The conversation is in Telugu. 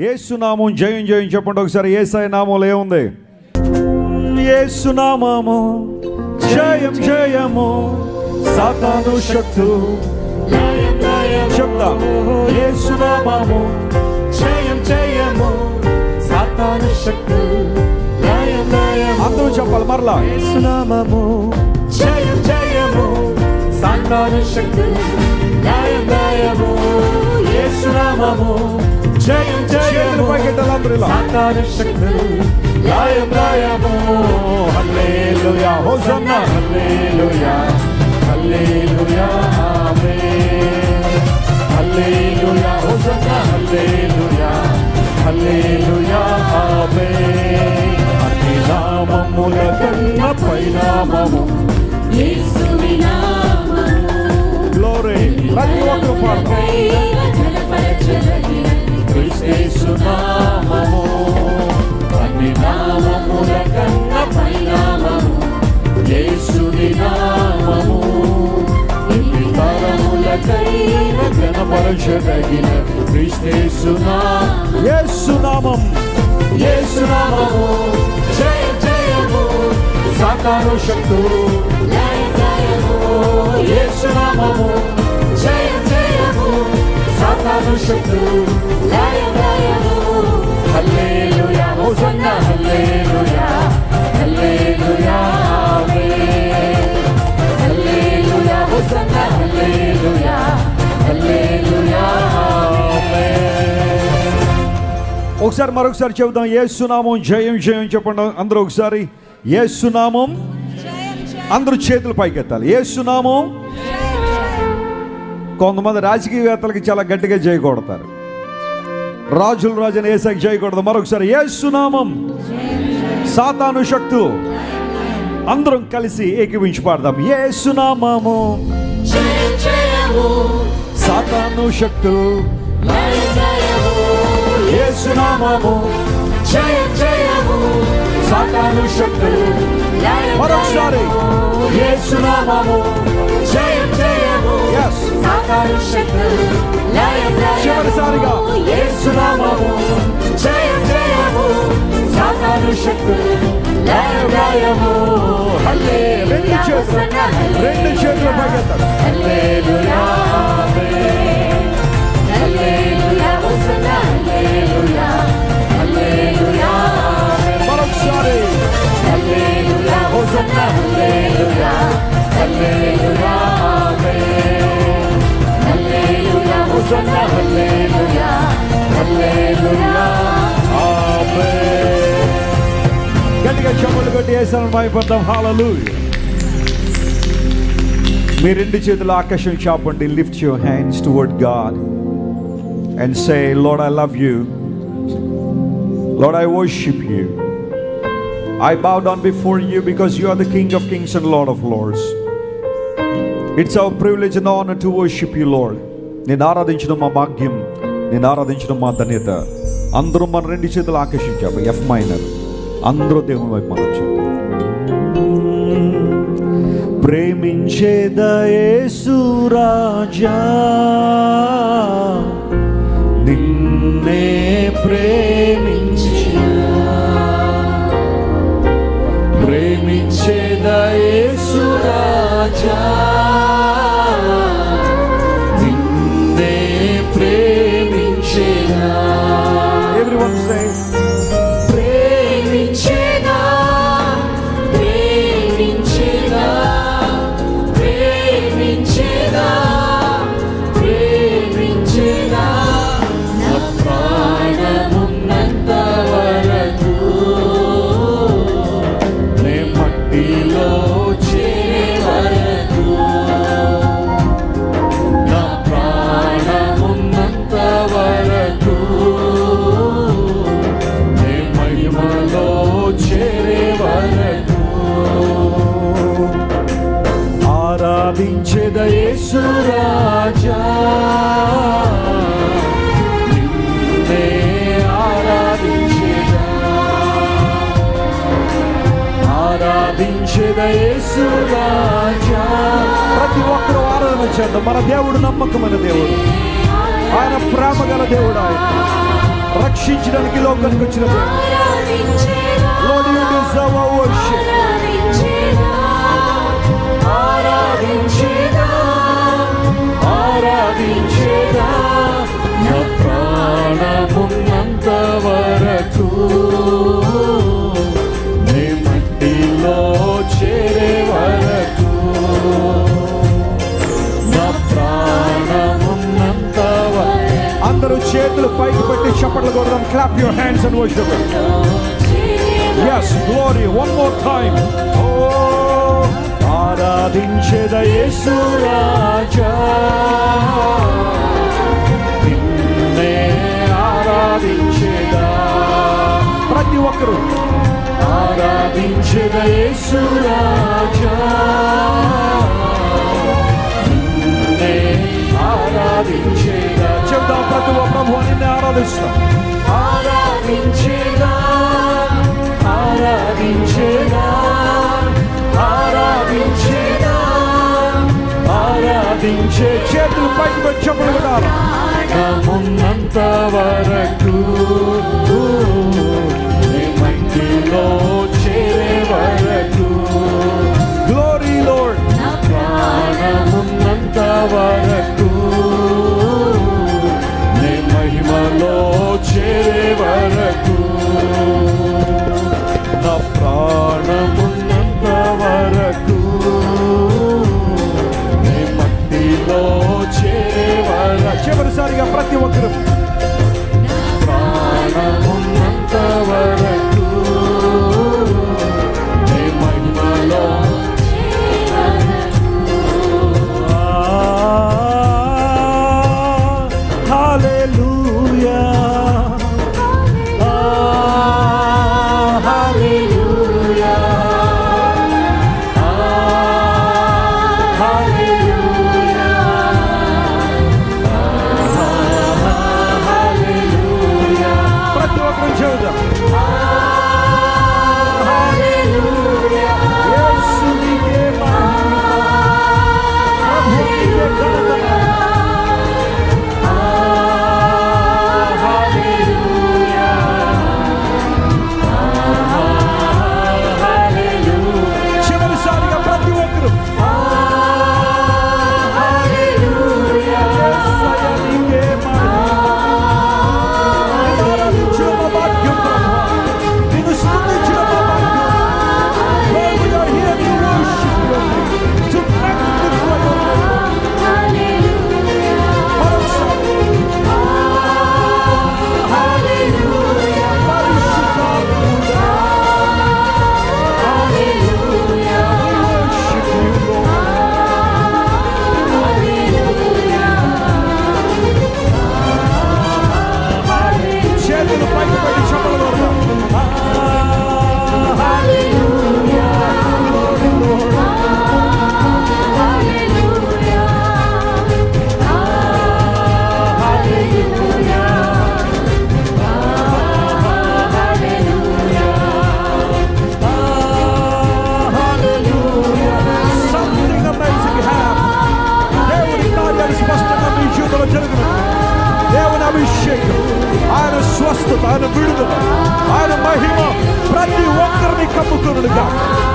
ఏసునామం జయం జయం చెప్పండి ఒకసారి. ఏసై నామంలో ఏముంది? ఏసునామము జయం జయము. సాతాను శక్తు. చెప్తాం. ఏసునామము జయం జయము. సాతాను శక్తు. అందరూ చెప్పాలి మరలా. ఏసునామము జయం జయము. సాతాను శక్తి. ఏసునామము జయం ఇలా సాతాను శక్తి లయం లయము హల్లెలూయా హోసన్నా హల్లెలూయా హల్లెలూయా ఆమేన్ హల్లెలూయా హోసన్నా హల్లెలూయా హల్లెలూయా ఆమేన్ అన్ని నామముల కన్నా పైనామము యేసుని నామము గ్లోరీ ప్రతి ఒక్కరు పాడతాం దైవ ఘనపరచదగినది క్రీస్తు నామము అన్ని నామముల కన్నా పైనామము యేసుని నామము ఇన్ని తరములకైన గణపరచదగిన క్రీస్తు నామము ఏసునామం యేసునామము. జయ జయము. సాతాను శక్తు లయ లయము యేసునామము. జయ జయము. సాతాను శక్తు ఒకసారి మరొకసారి చెబుదాం ఏ సునామం జయం జయం చెప్పండి అందరూ ఒకసారి. ఏ సునామం అందరూ చేతులు పైకెత్తాలి. ఏ సునామం కొంతమంది రాజకీయవేత్తలకి చాలా గట్టిగా చేయకూడతారు రాజుల రాజుని ఏసాకి చేయకూడదు. మరొకసారి ఏసునామం సాతాను శక్తు. అందరం కలిసి ఏకీవించి పాడదాం. ఏ సునామము సాతాను శక్తు. ఏ సునామము సాతాను శక్తు. మరొకసారి ఏ సునామము చివరిసారిగా జయ జయము సాతాను శక్తు లయ లయము రెండు చేతులు రెండు చేతులు ఆమేన్ మరొకసారి. హల్లెలూయా. హల్లెలూయా హోసన్నా హల్లెలూయా హల్లెలూయా ఆమేన్ గట్టిగా చెప్పులు కొట్టి వేసాను భయపడతాం హాలలు మీ రెండు చేతులు ఆకాశం చాపండి lift your hands toward God and say Lord I love you Lord I worship you I bow down before you because you are the King of kings and Lord of lords. It's our privilege and honor to worship you, Lord. నేను ఆరాధించడం మా భాగ్యం. నేను ఆరాధించడం మా ధన్యత. అందరూ మన రెండు చేతులు ఆకర్షించాము ఎఫ్ మైనర్ అందరూ దేవుని వైపు మనం ప్రేమించే దయేసురాజా నిన్నే ప్రే యేసురాజా నిన్నే ఆరాధించేదా ఆరాధించేదా యేసురాజా ప్రతి ఒక్కరు ఆరాధన చేద్దాం మన దేవుడు నమ్మకమైన దేవుడు ఆయన ప్రేమ గల దేవుడు ఆయన రక్షించడానికి లోకానికి వచ్చిన దేవుడు Lord, you deserve our. అందరూ చేతులు పైకి పెట్టి చప్పట్లు కొడదాం. Clap your hands and worship his glory one more time ఓ ఆరాధించేద యేసు రాజా. నిన్నే ఆరాధించేద. ప్రతి ఒక్కరూ ఆరాధించేద యేసు రాజా. కొరకు ఓ ప్రభు నిన్ను ఆరాధిస్తాం. ఆరాధించేదా ఆరాధించేదా ఆరాధించేదా ఆరాధించే చేతులు పైకి వచ్చి చెప్పులు కూడా వరకు Tanrı kapı kırılacak.